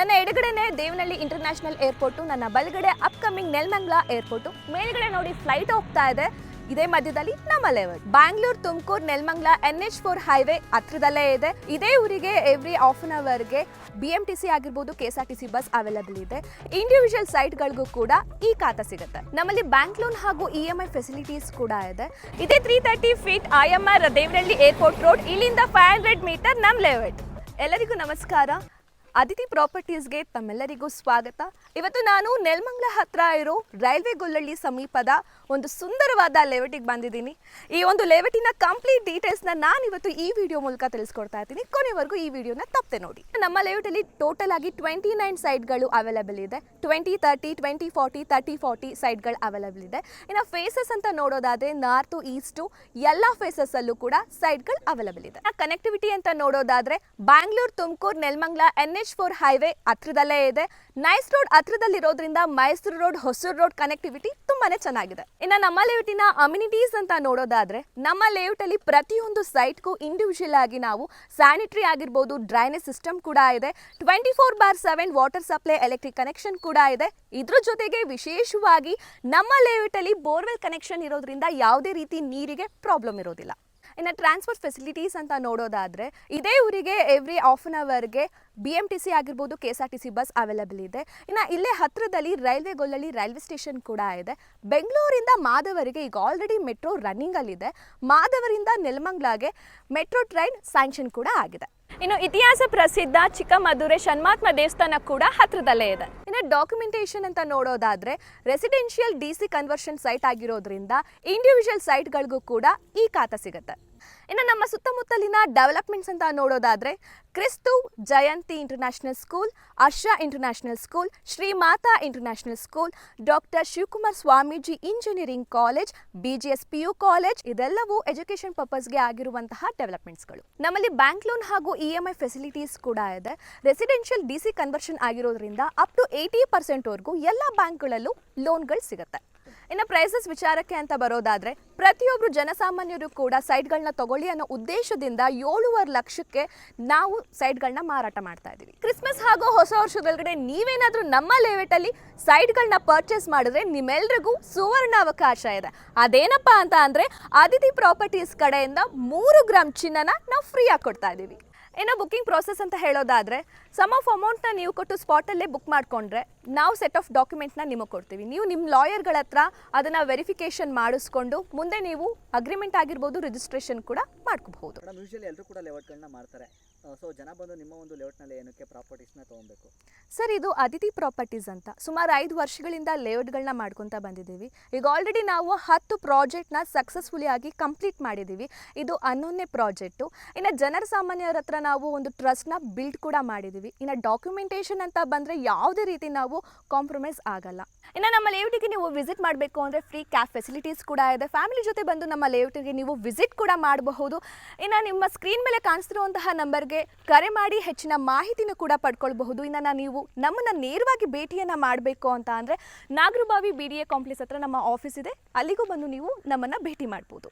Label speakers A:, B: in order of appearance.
A: ನನ್ನ ಎಡಗಡೆನೆ Devanahalli international airport, ನನ್ನ ಬಲಗಡೆ ಅಪ್ಕಮಿಂಗ್ ನೆಲ್ಮಂಗ್ಲಾ ಏರ್ಪೋರ್ಟು. ಮೇಲ್ಗಡೆ ನೋಡಿ ಫ್ಲೈಟ್ ಹೋಗ್ತಾ ಇದೆ. ಇದೇ ಮಧ್ಯದಲ್ಲಿ ನಮ್ಮ level Bangalore, Tumakuru, Nelamangala N H four highway ಹತ್ರದಲ್ಲೇ ಇದೆ. ಇದೇ ಊರಿಗೆ ಎವ್ರಿ ಹಾಫ್ ಅನ್ ಅವರ್ಗೆ ಬಿ ಎಂ ಟಿ ಸಿ ಆಗಿರ್ಬೋದು K S R T C bus available ಇದೆ. ಇಂಡಿವಿಜುವಲ್ ಸೈಟ್ಗಳಿಗೂ ಕೂಡ ಈ ಖಾತಾ ಸಿಗುತ್ತೆ. ನಮ್ಮಲ್ಲಿ ಬ್ಯಾಂಕ್ ಲೋನ್ ಹಾಗೂ ಇ ಎಂ ಐ ಫೆಸಿಲಿಟೀಸ್ ಕೂಡ ಇದೆ. ಇದೇ three thirty feet I M R Devanahalli airport road ಇಲ್ಲಿಂದ ಫೈವ್ ಹಂಡ್ರೆಡ್ ಮೀಟರ್ ನಮ್ಮ ಲೆವೆಟ್ ಎಲ್ಲರಿಗೂ ನಮಸ್ಕಾರ. ಅದಿತಿ ಪ್ರಾಪರ್ಟೀಸ್ಗೆ ತಮ್ಮೆಲ್ಲರಿಗೂ ಸ್ವಾಗತ. ಇವತ್ತು ನಾನು ನೆಲ್ಮಂಗ್ಲ ಹತ್ರ ಇರೋ ರೈಲ್ವೆ ಗೊಲ್ಲಳ್ಳಿ ಸಮೀಪದ ಒಂದು ಸುಂದರವಾದ ಲೇವಟಿಗೆ ಬಂದಿದ್ದೀನಿ. ಈ ಒಂದು ಲೇವಟಿನ ಕಂಪ್ಲೀಟ್ ಡೀಟೇಲ್ಸ್ನ ನಾನು ಇವತ್ತು ಈ ವಿಡಿಯೋ ಮೂಲಕ ತಿಳಿಸ್ಕೊಡ್ತಾ ಇದ್ದೀನಿ. ಕೊನೆವರೆಗೂ ಈ ವಿಡಿಯೋನ ತಪ್ಪದೆ ನೋಡಿ. ನಮ್ಮ ಲೇವಟಲ್ಲಿ ಟೋಟಲ್ ಆಗಿ ಟ್ವೆಂಟಿ ನೈನ್ ಸೈಟ್ಗಳು ಅವೈಲೇಬಲ್ ಇದೆ. Twenty, thirty, twenty, forty, thirty, forty ಸೈಟ್ಗಳು available ಇದೆ. ಇನ್ನು ಫೇಸಸ್ ಅಂತ ನೋಡೋದಾದ್ರೆ ನಾರ್ತು, ಈಸ್ಟು ಎಲ್ಲ ಫೇಸಸ್ ಅಲ್ಲೂ ಕೂಡ ಸೈಟ್ಗಳು ಅವೈಲೇಬಲ್ ಇದೆ. ಕನೆಕ್ಟಿವಿಟಿ ಅಂತ ನೋಡೋದಾದ್ರೆ Bangalore, Tumakuru, Nelamangala, N H four highway ಹತ್ರದಲ್ಲೇ ಇದೆ. Nice road ಹತ್ರದಲ್ಲಿರೋದ್ರಿಂದ Mysore road Hosur road connectivity ತುಂಬಾನೇ ಚೆನ್ನಾಗಿದೆ. ಇನ್ನು ನಮ್ಮ ಲೇಔಟಿನ ಅಮ್ಯುನಿಟೀಸ್ ಅಂತ ನೋಡೋದಾದ್ರೆ ನಮ್ಮ ಲೇಔಟ್ ಅಲ್ಲಿ ಪ್ರತಿಯೊಂದು ಸೈಟ್ಗೂ ಇಂಡಿವಿಜುವಲ್ ಆಗಿ ನಾವು ಸ್ಯಾನಿಟರಿ ಆಗಿರ್ಬೋದು ಡ್ರೈನೇಜ್ ಸಿಸ್ಟಮ್ ಕೂಡ ಇದೆ. Twenty four bar seven water supply electric connection ಕೂಡ ಇದೆ. ಇದ್ರ ಜೊತೆಗೆ ವಿಶೇಷವಾಗಿ ನಮ್ಮ ಲೇಔಟ್ ಅಲ್ಲಿ ಬೋರ್ವೆಲ್ ಕನೆಕ್ಷನ್ ಇರೋದ್ರಿಂದ ಯಾವುದೇ ರೀತಿ ನೀರಿಗೆ ಪ್ರಾಬ್ಲಮ್ ಇರೋದಿಲ್ಲ. ಇನ್ನು ಟ್ರಾನ್ಸ್ಪೋರ್ಟ್ ಫೆಸಿಲಿಟೀಸ್ ಅಂತ ನೋಡೋದಾದ್ರೆ, ಇದೇ ಊರಿಗೆ ಎವ್ರಿ ಹಾಫ್ ಅನ್ ಅವರ್ಗೆ ಬಿ ಎಂ ಟಿ ಸಿ ಆಗಿರ್ಬೋದು K S R T C bus available ಇದೆ. ಇನ್ನು ಇಲ್ಲೇ ಹತ್ತಿರದಲ್ಲಿ ರೈಲ್ವೆ ಗೊಲ್ಲಳ್ಳಿ ರೈಲ್ವೆ ಸ್ಟೇಷನ್ ಕೂಡ ಇದೆ. ಬೆಂಗಳೂರಿಂದ ಮಾದವರಿಗೆ ಈಗ ಆಲ್ರೆಡಿ ಮೆಟ್ರೋ ರನ್ನಿಂಗಲ್ಲಿದೆ ಮಾಧವರಿಂದ ನೆಲಮಂಗ್ಲಾಗೆ ಮೆಟ್ರೋ ಟ್ರೈನ್ ಸ್ಯಾಂಕ್ಷನ್ ಕೂಡ ಆಗಿದೆ. ಇನ್ನು ಇತಿಹಾಸ ಪ್ರಸಿದ್ಧ ಚಿಕ್ಕಮಧುರೆ ಷಣ್ಮಾತ್ಮ ದೇವಸ್ಥಾನ ಕೂಡ ಹತ್ರದಲ್ಲೇ ಇದೆ. ಇನ್ನು ಡಾಕ್ಯುಮೆಂಟೇಶನ್ ಅಂತ ನೋಡೋದಾದ್ರೆ residential D C conversion site ಆಗಿರೋದ್ರಿಂದ ಇಂಡಿವಿಜುವಲ್ ಸೈಟ್ಗಳಿಗೂ ಕೂಡ ಈ ಖಾತಾ ಸಿಗುತ್ತೆ. ಇನ್ನು ನಮ್ಮ ಸುತ್ತಮುತ್ತಲಿನ ಡೆವಲಪ್ಮೆಂಟ್ಸ್ ಅಂತ ನೋಡೋದಾದ್ರೆ, Kristu Jayanti international school Arsha international school Shri Mata international school doctor Shivakumar Swamiji engineering college B G S P U college ಇದೆಲ್ಲವೂ ಎಜುಕೇಶನ್ ಪರ್ಪಸ್ಗೆ ಆಗಿರುವಂತಹ ಡೆವಲಪ್ಮೆಂಟ್ಸ್ಗಳು ನಮ್ಮಲ್ಲಿ ಬ್ಯಾಂಕ್ ಲೋನ್ ಹಾಗೂ ಇ ಎಂ ಐ ಫೆಸಿಲಿಟೀಸ್ ಕೂಡ ಇದೆ. ರೆಸಿಡೆನ್ಷಿಯಲ್ ಡಿ ಸಿ ಕನ್ವರ್ಷನ್ ಆಗಿರೋದ್ರಿಂದ up to eighty ಪರ್ಸೆಂಟ್ವರೆಗೂ ಎಲ್ಲ ಬ್ಯಾಂಕ್ಗಳಲ್ಲೂ ಲೋನ್ಗಳು ಸಿಗುತ್ತೆ. ಇನ್ನು ಪ್ರೈಸಸ್ ವಿಚಾರಕ್ಕೆ ಅಂತ ಬರೋದಾದರೆ ಪ್ರತಿಯೊಬ್ಬರು ಜನಸಾಮಾನ್ಯರು ಕೂಡ ಸೈಟ್ಗಳನ್ನ ತಗೊಳ್ಳಿ ಅನ್ನೋ ಉದ್ದೇಶದಿಂದ ಏಳುವರೆ ಲಕ್ಷಕ್ಕೆ ನಾವು ಸೈಟ್ಗಳನ್ನ ಮಾರಾಟ ಮಾಡ್ತಾ ಇದ್ದೀವಿ. ಕ್ರಿಸ್ಮಸ್ ಹಾಗೂ ಹೊಸ ವರ್ಷದೊಳಗಡೆ ನೀವೇನಾದರೂ ನಮ್ಮ ಲೇವೆಟಲ್ಲಿ ಸೈಟ್ಗಳನ್ನ ಪರ್ಚೇಸ್ ಮಾಡಿದ್ರೆ ನಿಮ್ಮೆಲ್ರಿಗೂ ಸುವರ್ಣ ಅವಕಾಶ ಇದೆ. ಅದೇನಪ್ಪ ಅಂತ ಅಂದರೆ, ಅದಿತಿ ಪ್ರಾಪರ್ಟೀಸ್ ಕಡೆಯಿಂದ ಮೂರು ಗ್ರಾಮ್ ಚಿನ್ನನ ನಾವು ಫ್ರೀಯಾಗಿ ಕೊಡ್ತಾ ಇದ್ದೀವಿ. ಇನ್ನು ಬುಕ್ಕಿಂಗ್ ಪ್ರೋಸೆಸ್ ಅಂತ ಹೇಳೋದಾದರೆ ಸಮ್ ಆಫ್ ಅಮೌಂಟ್ನ ನೀವು ಕೊಟ್ಟು ಸ್ಪಾಟಲ್ಲೇ ಬುಕ್ ಮಾಡಿಕೊಂಡ್ರೆ, ನಾವು ಸೆಟ್ ಆಫ್ ಡಾಕ್ಯುಮೆಂಟ್ನ ನಿಮಗೆ ಕೊಡ್ತೀವಿ. ನೀವು ನಿಮ್ಮ ಲಾಯರ್ಗಳ ಹತ್ರ ಅದನ್ನು ವೆರಿಫಿಕೇಷನ್ ಮಾಡಿಸ್ಕೊಂಡು, ಮುಂದೆ ನೀವು ಅಗ್ರಿಮೆಂಟ್ ಆಗಿರ್ಬೋದು ರಿಜಿಸ್ಟ್ರೇಷನ್ ಕೂಡ ಮಾಡ್ಕೋಬಹುದು.
B: ಸೊ ಜನ ಬಂದು ನಿಮ್ಮ ಒಂದು ಲೇಔಟ್ನಲ್ಲಿ ಏನಕ್ಕೆ ಪ್ರಾಪರ್ಟೀಸ್ನ ತೊಗೊಬೇಕು
A: ಸರ್, ಇದು ಅತಿಥಿ ಪ್ರಾಪರ್ಟೀಸ್ ಅಂತ. ಸುಮಾರು ಐದು ವರ್ಷಗಳಿಂದ ಲೇಔಟ್ಗಳನ್ನ ಮಾಡ್ಕೊತಾ ಬಂದಿದ್ದೀವಿ. ಈಗ ಆಲ್ರೆಡಿ ನಾವು ಹತ್ತು ಪ್ರಾಜೆಕ್ಟ್ನ ಸಕ್ಸಸ್ಫುಲಿ ಆಗಿ ಕಂಪ್ಲೀಟ್ ಮಾಡಿದ್ದೀವಿ. ಇದು ಹನ್ನೊಂದನೇ ಪ್ರಾಜೆಕ್ಟು ಇನ್ನು ಜನರ ಸಾಮಾನ್ಯರ ಹತ್ರ ನಾವು ಒಂದು ಟ್ರಸ್ಟ್ನ ಬಿಲ್ಡ್ ಕೂಡ ಮಾಡಿದ್ದೀವಿ. ಇನ್ನು ಡಾಕ್ಯುಮೆಂಟೇಷನ್ ಅಂತ ಬಂದರೆ ಯಾವುದೇ ರೀತಿ ನಾವು ಕಾಂಪ್ರಮೈಸ್ ಆಗಲ್ಲ. ಇನ್ನು ನಮ್ಮ ಲೇಔಟಿಗೆ ನೀವು ವಿಸಿಟ್ ಮಾಡಬೇಕು ಅಂದರೆ ಫ್ರೀ ಕ್ಯಾಬ್ ಫೆಸಿಲಿಟೀಸ್ ಕೂಡ ಇದೆ. ಫ್ಯಾಮಿಲಿ ಜೊತೆ ಬಂದು ನಮ್ಮ ಲೇಔಟಿಗೆ ನೀವು ವಿಸಿಟ್ ಕೂಡ ಮಾಡಬಹುದು. ಇನ್ನು ನಿಮ್ಮ ಸ್ಕ್ರೀನ್ ಮೇಲೆ ಕಾಣಿಸ್ತಿರುವಂತಹ ನಂಬರ್ಗೆ ಕರೆ ಮಾಡಿ ಹೆಚ್ಚಿನ ಮಾಹಿತಿನ ಕೂಡ ಪಡ್ಕೊಳ್ಬಹುದು. ಇನ್ನು ನೀವು ನಮ್ಮನ್ನು ನೇರವಾಗಿ ಭೇಟಿಯನ್ನು ಮಾಡಬೇಕು ಅಂತ ಅಂದರೆ Nagarbhavi B D A complex ಹತ್ರ ನಮ್ಮ ಆಫೀಸ್ ಇದೆ. ಅಲ್ಲಿಗೂ ಬಂದು ನೀವು ನಮ್ಮನ್ನು ಭೇಟಿ ಮಾಡ್ಬೋದು.